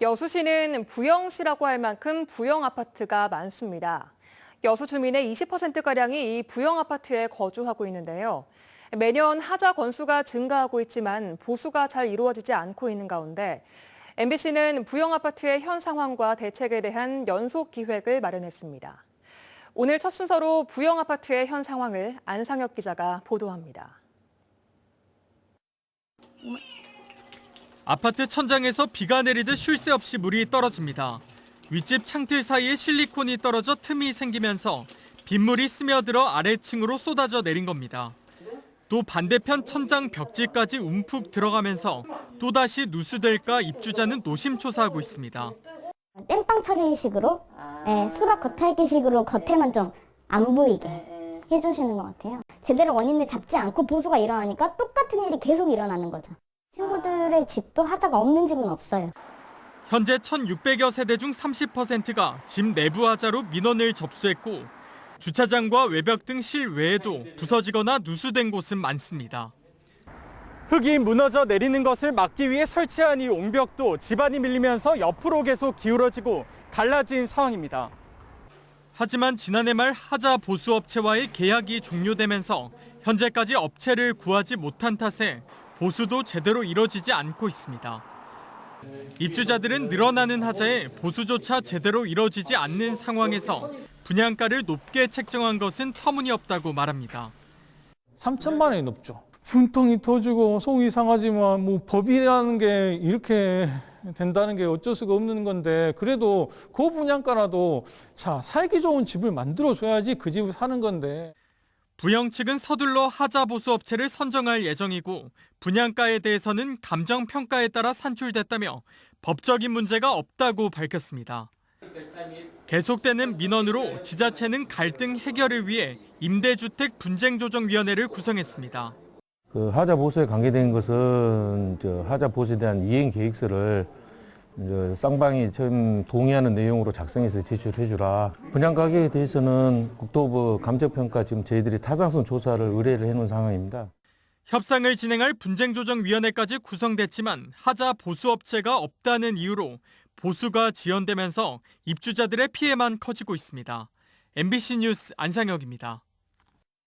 여수시는 부영시라고 할 만큼 부영 아파트가 많습니다. 여수 주민의 20%가량이 이 부영 아파트에 거주하고 있는데요. 매년 하자 건수가 증가하고 있지만 보수가 잘 이루어지지 않고 있는 가운데 MBC는 부영 아파트의 현 상황과 대책에 대한 연속 기획을 마련했습니다. 오늘 첫 순서로 부영 아파트의 현 상황을 안상혁 기자가 보도합니다. 아파트 천장에서 비가 내리듯 쉴 새 없이 물이 떨어집니다. 윗집 창틀 사이에 실리콘이 떨어져 틈이 생기면서 빗물이 스며들어 아래층으로 쏟아져 내린 겁니다. 또 반대편 천장 벽지까지 움푹 들어가면서 또다시 누수될까 입주자는 노심초사하고 있습니다. 땜빵 처리식으로 예, 수박 겉핥기식으로 겉에만 좀 안 보이게 해주시는 것 같아요. 제대로 원인을 잡지 않고 보수가 일어나니까 똑같은 일이 계속 일어나는 거죠. 친구들의 집도 하자가 없는 집은 없어요. 현재 1,600여 세대 중 30%가 집 내부 하자로 민원을 접수했고 주차장과 외벽 등 실외에도 부서지거나 누수된 곳은 많습니다. 흙이 무너져 내리는 것을 막기 위해 설치한 이 옹벽도 집안이 밀리면서 옆으로 계속 기울어지고 갈라진 상황입니다. 하지만 지난해 말 하자 보수 업체와의 계약이 종료되면서 현재까지 업체를 구하지 못한 탓에 보수도 제대로 이뤄지지 않고 있습니다. 입주자들은 늘어나는 하자에 보수조차 제대로 이뤄지지 않는 상황에서 분양가를 높게 책정한 것은 터무니없다고 말합니다. 3천만 원이 넘죠. 분통이 터지고 속이 상하지만 뭐 법이라는 게 이렇게 된다는 게 어쩔 수가 없는 건데 그래도 그 분양가라도 자 살기 좋은 집을 만들어 줘야지 그 집을 사는 건데 부영 측은 서둘러 하자 보수 업체를 선정할 예정이고 분양가에 대해서는 감정 평가에 따라 산출됐다며 법적인 문제가 없다고 밝혔습니다. 계속되는 민원으로 지자체는 갈등 해결을 위해 임대주택 분쟁조정위원회를 구성했습니다. 그 하자 보수에 관계된 것은 저 하자 보수에 대한 이행 계획서를 이제 쌍방이 처음 동의하는 내용으로 작성해서 제출해 주라. 분양 가격에 대해서는 국토부 감정평가 지금 저희들이 타당성 조사를 의뢰를 해 놓은 상황입니다. 협상을 진행할 분쟁조정위원회까지 구성됐지만 하자 보수업체가 없다는 이유로 보수가 지연되면서 입주자들의 피해만 커지고 있습니다. MBC 뉴스 안상혁입니다.